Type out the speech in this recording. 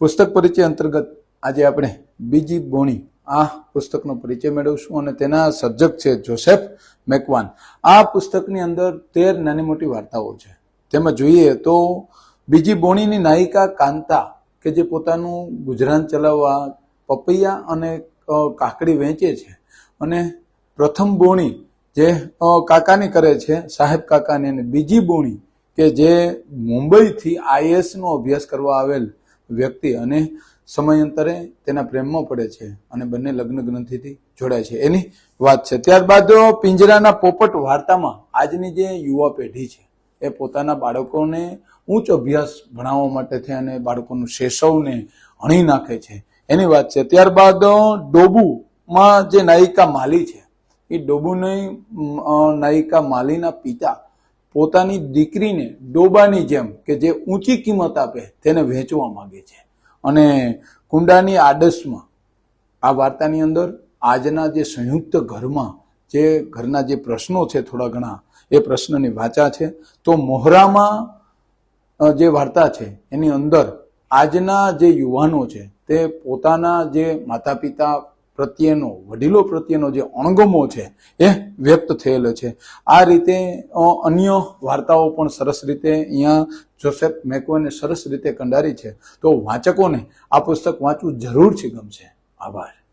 પુસ્તક પરિચય અંતર્ગત આજે આપણે બીજી બોણી આ પુસ્તકનો પરિચય મેળવશું અને તેના સર્જક છે જોસેફ મેકવાન. આ પુસ્તકની અંદર તેર નાની મોટી વાર્તાઓ છે. તેમાં જોઈએ તો બીજી બોણીની નાયિકા કાંતા કે જે પોતાનું ગુજરાન ચલાવવા પપૈયા અને કાકડી વેચે છે. અને પ્રથમ બોણી જે કાકાની કરે છે, સાહેબ કાકાની, અને બીજી બોણી કે જે મુંબઈથી આઈએસનો અભ્યાસ કરવા આવેલ વ્યક્તિ અને સમયાંતરે તેના પ્રેમમાં પડે છે અને બંને લગ્ન ગ્રંથિથી જોડાય છે. એની વાત છે. ત્યારબાદ પિંજરાના પોપટ વાર્તામાં આજની જે યુવા પેઢી છે, એ પોતાના બાળકોને ઉચ્ચ અભ્યાસ ભણાવવા માટે થઈ અને બાળકોનું શેષવને હણી નાખે છે. એની વાત છે. ત્યારબાદ ડોબુમાં જે નાયિકા માલી છે, એ ડોબુની નાયિકા માલીના પિતા પોતાની દીકરીને ડોબાની જેમ કે જે ઊંચી કિંમત આપે તેને વેચવા માંગે છે. અને કુંડાની આડસમાં આ વાર્તાની અંદર આજના જે સંયુક્ત ઘરમાં જે ઘરના જે પ્રશ્નો છે થોડા ઘણા એ પ્રશ્નની વાચા છે. તો મોહરામાં જે વાર્તા છે એની અંદર આજના જે યુવાનો છે તે પોતાના જે માતા પિતા પ્રત્યેનો, વડીલો પ્રત્યેનો જે અણગમો છે, એ વ્યક્ત થયેલો છે. આ રીતે અન્ય વાર્તાઓ પણ સરસ રીતે અહીંયા જોસેફ મેકોને સરસ રીતે કંડારી છે. તો વાચકોને આ પુસ્તક વાંચવું જરૂરથી ગમશે. આભાર.